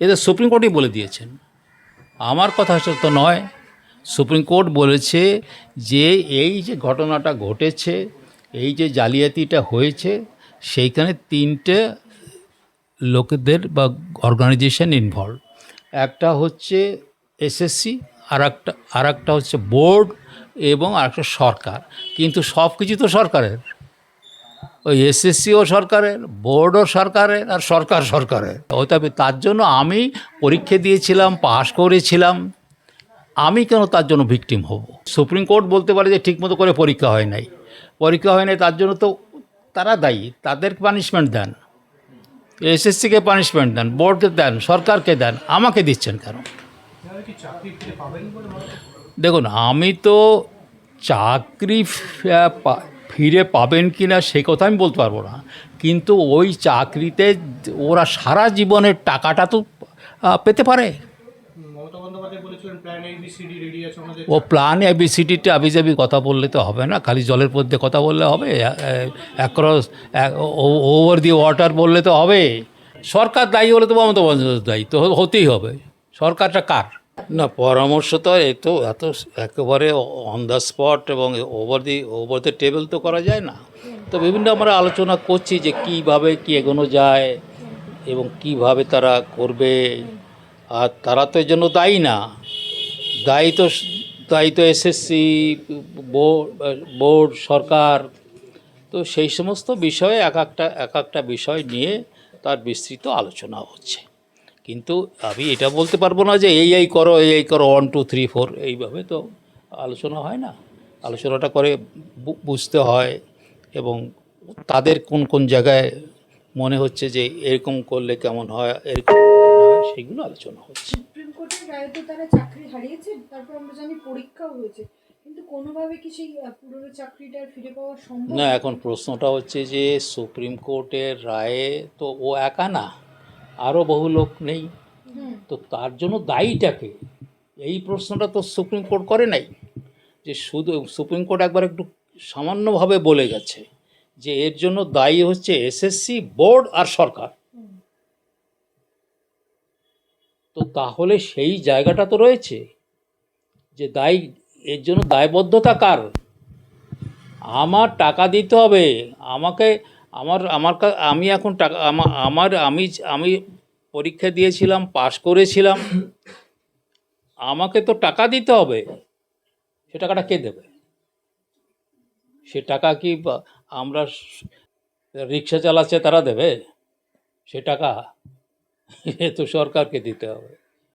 এদের সুপ্রিম কোর্টই বলে দিয়েছেন। আমার কথা তো নয় সুপ্রিম কোর্ট বলেছে যে এই যে ঘটনাটা ঘটেছে, এই যে জালিয়াতিটা হয়েছে, সেইখানে তিনটে লোকেদের বা অর্গানাইজেশন ইনভলভ একটা হচ্ছে এসএসসি আর একটা আর একটা হচ্ছে বোর্ড এবং আর একটা সরকার। কিন্তু সব কিছু তো সরকারের। ওই এসএসসিও সরকারের, বোর্ডও সরকারের আর সরকার সরকারের। তবে তার জন্য আমি পরীক্ষা দিয়েছিলাম, পাশ করেছিলাম। আমি কেন তার জন্য ভিকটিম হব? সুপ্রিম কোর্ট বলতে পারে যে ঠিকমতো করে পরীক্ষা হয় নাই। পরীক্ষা হয় নাই তার জন্য তো তারা দায়ী, তাদের পানিশমেন্ট দেন। এসএসসিকে পানিশমেন্ট দেন, বোর্ডকে দেন, সরকারকে দেন, আমাকে দিচ্ছেন কেন? দেখুন, আমি তো চাকরি ফিরে পাবেন কি না সে কথা আমি বলতে পারব না। কিন্তু ওই চাকরিতে ওরা সারা জীবনের টাকাটা তো পেতে পারে। ও প্ল্যান এবিসিডিতে আবিজাবি কথা বললে তো হবে না খালি জলের মধ্যে কথা বললে হবে অ্যাক্রস ওভার দি ওয়াটার বললে তো হবে। সরকার দায়ী হলে তো মমতা বন্দ্যোপাধ্যায় দায়ী তো হতেই হবে। সরকারটা কার? না, পরামর্শ তো এ তো এত একেবারে অন দ্য স্পট এবং over the over the table তো করা যায় না। তো বিভিন্ন আমরা আলোচনা করছি যে কীভাবে কী এগোনো যায় এবং কীভাবে তারা করবে। আর তারা তো এর জন্য দায়ী না। দায়ী তো দায়ী তো এসএসসি বোর্ড সরকার। তো সেই সমস্ত বিষয়ে এক একটা এক একটা বিষয় নিয়ে তার বিস্তৃত আলোচনা হচ্ছে। কিন্তু আমি এটা বলতে পারব না যে এই এই করো এই এই করো ওয়ান টু থ্রি ফোর এইভাবে তো আলোচনা হয় না। আলোচনাটা করে বুঝতে হয় এবং তাদের কোন কোন জায়গায় মনে হচ্ছে যে এরকম করলে কেমন হয় এরকম সেগুলো আলোচনা হচ্ছে। সুপ্রিম কোর্টের রায়ে তো তারা চাকরি হারিয়েছে তারপর আমরা জানি পরীক্ষাও হয়েছে। কিন্তু কোনোভাবে কি সেই পুরনো চাকরিটা ফিরে পাওয়া সম্ভব? না এখন প্রশ্নটা হচ্ছে যে সুপ্রিম কোর্টের রায়ে তো ও একা না। আরও বহু লোক নেই। তো তার জন্য দায়ীটাকে এই প্রশ্নটা তো সুপ্রিম কোর্ট করে নাই যে শুধু সুপ্রিম কোর্ট একবার একটু সামান্যভাবে বলে গেছে যে এর জন্য দায়ী হচ্ছে এসএসসি বোর্ড আর সরকার। তো তাহলে সেই জায়গাটা তো রয়েছে যে দায়ী এর জন্য দায়বদ্ধতা কার? আমার টাকা দিতে হবে আমাকে আমার আমার আমি এখন টাকা, আমা- আমার, আমি আমি পরীক্ষা দিয়েছিলাম, পাশ করেছিলাম। আমাকে তো টাকা দিতে হবে। সে টাকাটা কে দেবে? সে টাকা কি আমরা রিক্সা চালাচ্ছে তারা দেবে? সে টাকা? এ তো সরকারকে দিতে হবে।